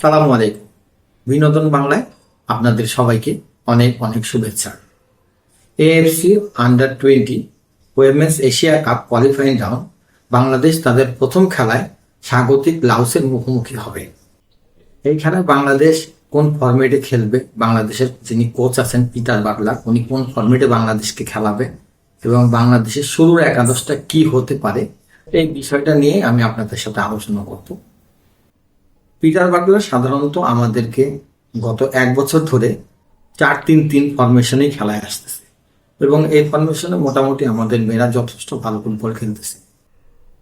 সালামু আলাইকুম। বিনোদন বাংলায় আপনাদের সবাইকে অনেক অনেক শুভেচ্ছা। AFC under twenty women's Asia cup qualifying round Bangladesh তাদের প্রথম খেলায় স্বাগতিক লাউসের মুখোমুখি হবে। এই খেলায় বাংলাদেশ কোন ফরম্যাটে খেলবে? বাংলাদেশের যিনি কোচ আছেন পিটার বাটলার, উনি কোন ফরম্যাটে বাংলাদেশকে খেলাবে? এবং বাংলাদেশের শুরুর একাদশটা কি হতে পারে? এই বিষয়টা নিয়ে আমি আপনাদের সাথে আলোচনা করব। পিটার বাটলার সাধারণত আমাদেরকে গত এক বছর ধরে চার তিন তিন ফরমেশনেই খেলায় আসতেছে। এবং এই ফরমেশনে মোটামুটি আমাদের মেয়েরা যথেষ্ট ভালো ফুটবল খেলতেছে।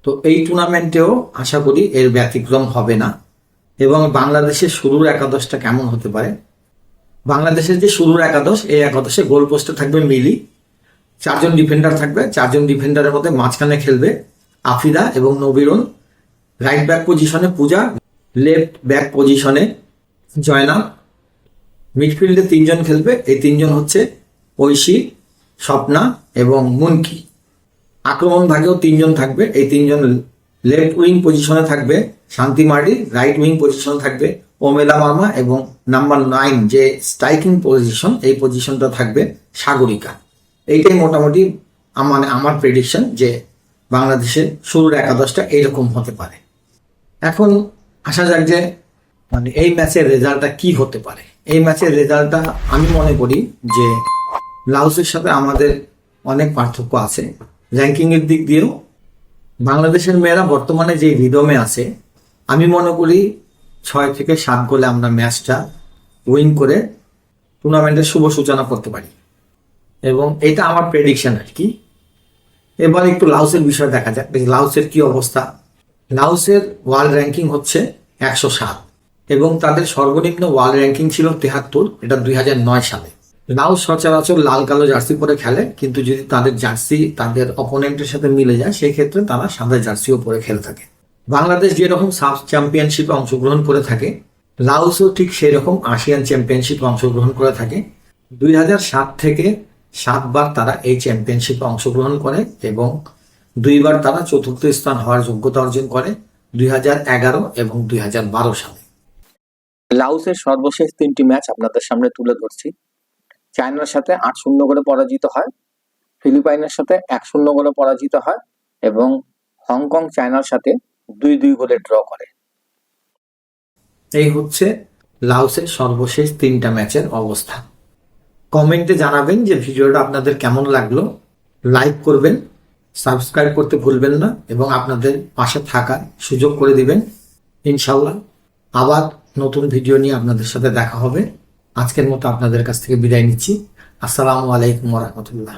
তো এই টুর্নামেন্টেও আশা করি এর ব্যতিক্রম হবে না। এবং বাংলাদেশের শুরুর একাদশটা কেমন হতে পারে? বাংলাদেশের যে শুরুর একাদশ, এই একাদশে গোল পোস্টে থাকবে মিলি। চারজন ডিফেন্ডার থাকবে। চারজন ডিফেন্ডারের মধ্যে মাঝখানে খেলবে আফিদা এবং নবিরুন রাইট ব্যাক পজিশনে পূজা। লেফট ব্যাক পজিশনে জয়নাব মিডফিল্ডে তিনজন খেলবে, এই তিনজন হচ্ছে ঐশী, স্বপ্না এবং মুনকি। আক্রমণ ভাগেও তিনজন থাকবে, এই তিনজন লেফট উইং পজিশনে থাকবে, শান্তি মার্ডি রাইট উইং পজিশনে থাকবে, ওমেলা মামা এবং নাম্বার নাইন যে স্ট্রাইকিং পজিশন এই পজিশনটা থাকবে সাগরিকা। এইটাই মোটামুটি মানে আমার প্রেডিকশন যে বাংলাদেশের শুরুর একাদশটা এরকম হতে পারে। এখন আসা যাক যে মানে এই ম্যাচের রেজাল্টটা কি হতে পারে। এই ম্যাচের রেজাল্টটা আমি মনে করি যে লাউসের সাথে আমাদের অনেক পার্থক্য আছে। র্যাঙ্কিংয়ের দিক দিয়েও বাংলাদেশের মেয়েরা বর্তমানে যে রিদমে আছে, আমি মনে করি ছয় থেকে সাত গোলে আমরা ম্যাচটা উইন করে টুর্নামেন্টের শুভ সূচনা করতে পারি। এবং এটা আমার প্রেডিকশন আর কি। এবার একটু লাউসের বিষয় দেখা যাক লাউসের কি অবস্থা। লাউসের ওয়ার্ল্ড র্যাঙ্কিং হচ্ছে একশো সাত এবং তাদের সর্বনিম্ন ওয়ার্ল্ড র্যাঙ্কিং ছিল তেহাত্তর, এটা দুই হাজার নয় সালে। লাউস সচরাচর লাল কালো জার্সি পরে খেলে, কিন্তু যদি তাদের জার্সি তাদের অপোনেন্টের সাথে মিলে যায়, সেই ক্ষেত্রে তারা সাদা জার্সিও পরে খেলে থাকে। বাংলাদেশ যেরকম সাব চ্যাম্পিয়নশিপে অংশগ্রহণ করে থাকে লাউসও ঠিক সেই রকম আসিয়ান চ্যাম্পিয়নশিপে অংশগ্রহণ করে থাকে। দুই সাত থেকে সাতবার তারা এই চ্যাম্পিয়নশিপে অংশগ্রহণ করে এবং দুইবার তারা চতুর্থ স্থান হওয়ার যোগ্যতা অর্জন করে দুই এগারো এবং দুই বারো সালে। লাউসের সর্বশেষ তিনটি ম্যাচ আপনাদের সামনে তুলে ধরছি। চায়নার সাথে আট শূন্য করে পরাজিত হয় ফিলিপাইনের সাথে এক শূন্য করে পরাজিত হয় এবং হংকং চায়নার সাথে দুই দুই গোলে ড্র করে। এই হচ্ছে লাউসের সর্বশেষ তিনটা ম্যাচের অবস্থা। কমেন্টে জানাবেন যে ভিডিওটা আপনাদের কেমন লাগল। লাইক করবেন সাবস্ক্রাইব করতে ভুলবেন না এবং আপনাদের পাশে থাকার সুযোগ করে দিবেন। ইনশাল্লাহ আবার নতুন ভিডিও নিয়ে আপনাদের সাথে দেখা হবে। আজকের মতো আপনাদের কাছ থেকে বিদায় নিচ্ছি। আসসালামু আলাইকুম রহমতুল্লাহ।